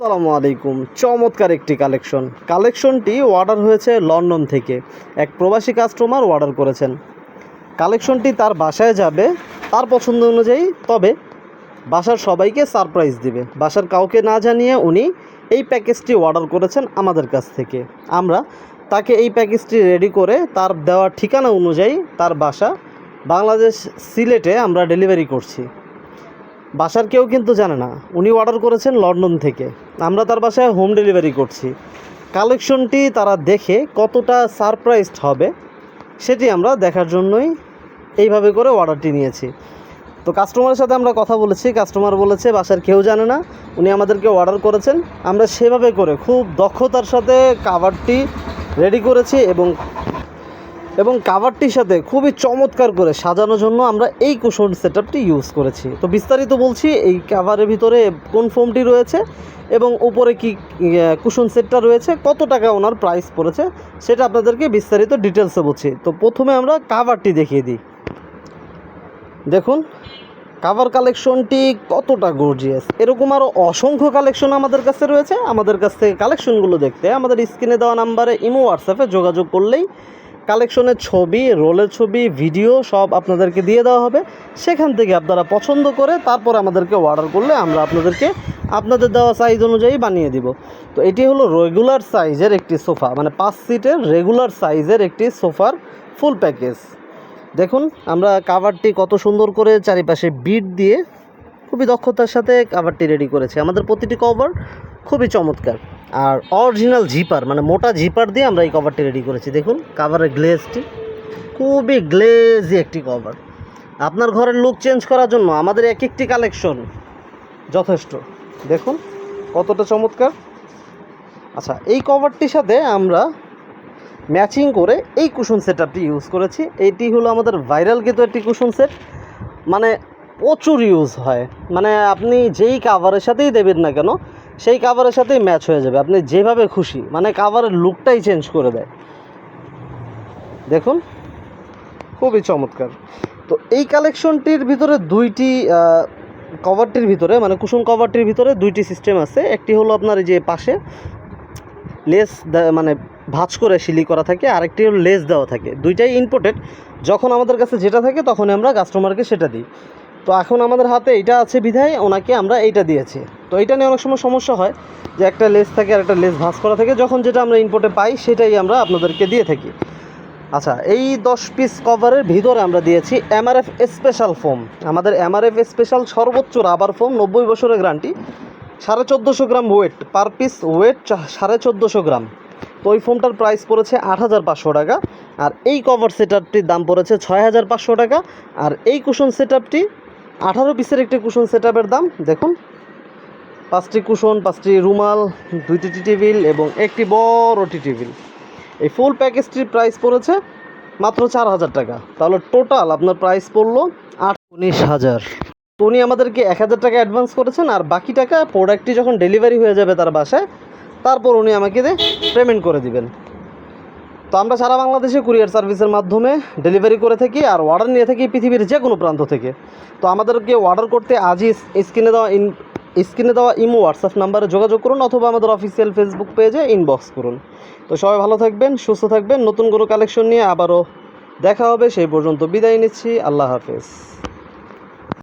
আসসালামু আলাইকুম। চমৎকার একটি কালেকশন। কালেকশনটি অর্ডার হয়েছে লন্ডন থেকে। এক প্রবাসী কাস্টমার অর্ডার করেছেন। কালেকশনটি তার বাসায় যাবে তার পছন্দ অনুযায়ী, তবে বাসার সবাইকে সারপ্রাইজ দিবে। বাসার কাউকে না জানিয়ে উনি এই প্যাকেজটি অর্ডার করেছেন আমাদের কাছ থেকে। আমরা তাকে এই প্যাকেজটি রেডি করে তার দেওয়া ঠিকানা অনুযায়ী তার বাসা বাংলাদেশ সিলেটে আমরা ডেলিভারি করছি। বাসার কেউ কিন্তু জানে না। উনি অর্ডার করেছেন লন্ডন থেকে। আমরা তার বাসায় হোম ডেলিভারি করছি। কালেকশনটি তারা দেখে কতটা সারপ্রাইজড হবে, সেটি আমরা দেখার জন্যই এইভাবে করে অর্ডারটি নিয়েছি। তো কাস্টমারের সাথে আমরা কথা বলেছি। কাস্টমার বলেছে, বাসার কেউ জানে না। উনি আমাদেরকে অর্ডার করেছেন। আমরা সেভাবে করে খুব দক্ষতার সাথে কাভারটি রেডি করেছি এবং এবং কাভারটির সাথে খুবই চমৎকার করে সাজানোর জন্য আমরা এই কুশন সেটআপটি ইউজ করেছি। তো বিস্তারিত বলছি, এই কাভারের ভিতরে কোন ফোমটি রয়েছে এবং উপরে কি কুশন সেটটা রয়েছে, কত টাকা ওনার প্রাইস পড়েছে, সেটা আপনাদেরকে বিস্তারিত ডিটেলসে বলছি। তো প্রথমে আমরা কাভারটি দেখিয়ে দিই। দেখুন কাভার কালেকশনটি কতটা গর্জিয়াস এরকম আরও অসংখ্য কালেকশন আমাদের কাছে রয়েছে। আমাদের কাছ থেকে কালেকশনগুলো দেখতে আমাদের স্ক্রিনে দেওয়া নাম্বারে ইমো হোয়াটসঅ্যাপে যোগাযোগ করলেই কালেকশনের ছবি, রোলের ছবি, ভিডিও সব আপনাদেরকে দিয়ে দেওয়া হবে। সেখান থেকে আপনারা পছন্দ করে তারপর আমাদেরকে অর্ডার করলে আমরা আপনাদেরকে আপনাদের দেওয়া সাইজ অনুযায়ী বানিয়ে দিব। তো এটি হলো রেগুলার সাইজের একটি সোফা মানে পাঁচ সিটের রেগুলার সাইজের একটি সোফার ফুল প্যাকেজ দেখুন, আমরা কাভারটি কত সুন্দর করে চারিপাশে বিট দিয়ে খুবই দক্ষতার সাথে কাভারটি রেডি করেছি। আমাদের প্রতিটি কভার খুবই চমৎকার। আর অরিজিনাল জিপার মানে মোটা জিপার দিয়ে আমরা এই কভারটি রেডি করেছি। দেখুন কাভারের গ্লেজটি খুবই গ্লেজি একটি কভার আপনার ঘরের লুক চেঞ্জ করার জন্য আমাদের এক একটি কালেকশন যথেষ্ট। দেখুন, কতটা চমৎকার। আচ্ছা এই কভারটির সাথে আমরা ম্যাচিং করে এই কুশন সেটআপটি ইউজ করেছি। এটি হলো আমাদের ভাইরাল কিন্তু একটি কুশন সেট মানে প্রচুর ইউজ হয়। মানে আপনি যেই কাভারের সাথেই দেবেন না কেন সেই কাভারের সাথেই ম্যাচ হয়ে যাবে। আপনি যেভাবে খুশি মানে কাভারের লুকটাই চেঞ্জ করে দেয়। দেখুন, খুবই চমৎকার। তো এই কালেকশনটির ভিতরে দুইটি কভারটির ভিতরে মানে কুশন কভারটির ভিতরে দুইটি সিস্টেম আছে। একটি হলো আপনার এই যে পাশে লেস মানে ভাঁজ করে সিলি করা থাকে, আরেকটি হলো লেস দেওয়া থাকে। দুইটাই ইম্পোর্টেড যখন আমাদের কাছে যেটা থাকে তখন আমরা কাস্টমারকে সেটা দিই। তো এখন আমাদের হাতে এইটা আছে বিধায়, ওনাকে আমরা এইটা দিয়েছি। তো এইটা নিয়ে অনেক সময় সমস্যা হয় যে একটা লেস থাকে আর একটা লেস ভাঁজ করা থাকে, যখন যেটা আমরা ইম্পোর্টে পাই সেটাই আমরা আপনাদেরকে দিয়ে থাকি। আচ্ছা এই দশ পিস কভারের ভিতরে আমরা দিয়েছি এমআরএফ স্পেশাল ফোম আমাদের এমআরএফ স্পেশাল সর্বোচ্চ রাবার ফোম নব্বই বছরের গ্যারান্টি সাড়ে চোদ্দোশো gram weight per piece weight সাড়ে চোদ্দোশো গ্রাম। তো ওই ফোনটার প্রাইস পড়েছে আট হাজার পাঁচশো টাকা, আর এই কভার সেটআপটির দাম পড়েছে ছয় হাজার পাঁচশো টাকা, আর এই কুশন সেটআপটি আঠারো পিসের একটি কুশন সেটআপের দাম, দেখুন। পাঁচটি কুশন, পাঁচটি রুমাল, দুইটি টি টেবিল এবং একটি বড় টি টেবিল। এই ফুল প্যাকেজটির প্রাইস পড়েছে মাত্র চার হাজার টাকা। তাহলে টোটাল আপনার প্রাইস পড়ল আট উনিশ হাজার। তো উনি আমাদেরকে এক হাজার টাকা অ্যাডভান্স করেছেন আর বাকি টাকা প্রোডাক্টটি যখন ডেলিভারি হয়ে যাবে তার বাসায়, তারপর উনি আমাকে পেমেন্ট করে দিবেন। তো আমরা সারা বাংলাদেশে কুরিয়ার সার্ভিসের মাধ্যমে ডেলিভারি করে থাকি আর অর্ডার নিয়ে থাকি পৃথিবীর যে কোনো প্রান্ত থেকে। তো আমাদেরকে অর্ডার করতে আজই স্ক্রিনে দেওয়া ইন স্ক্রিনে দেওয়া ইমো হোয়াটসঅ্যাপ নাম্বারে যোগাযোগ করুন অথবা আমাদের অফিসিয়াল ফেসবুক পেজে ইনবক্স করুন। তো সবাই ভালো থাকবেন, সুস্থ থাকবেন, নতুন কোনো কালেকশন নিয়ে আবারও দেখা হবে, সেই পর্যন্ত বিদায় নিচ্ছি, আল্লাহ হাফেজ।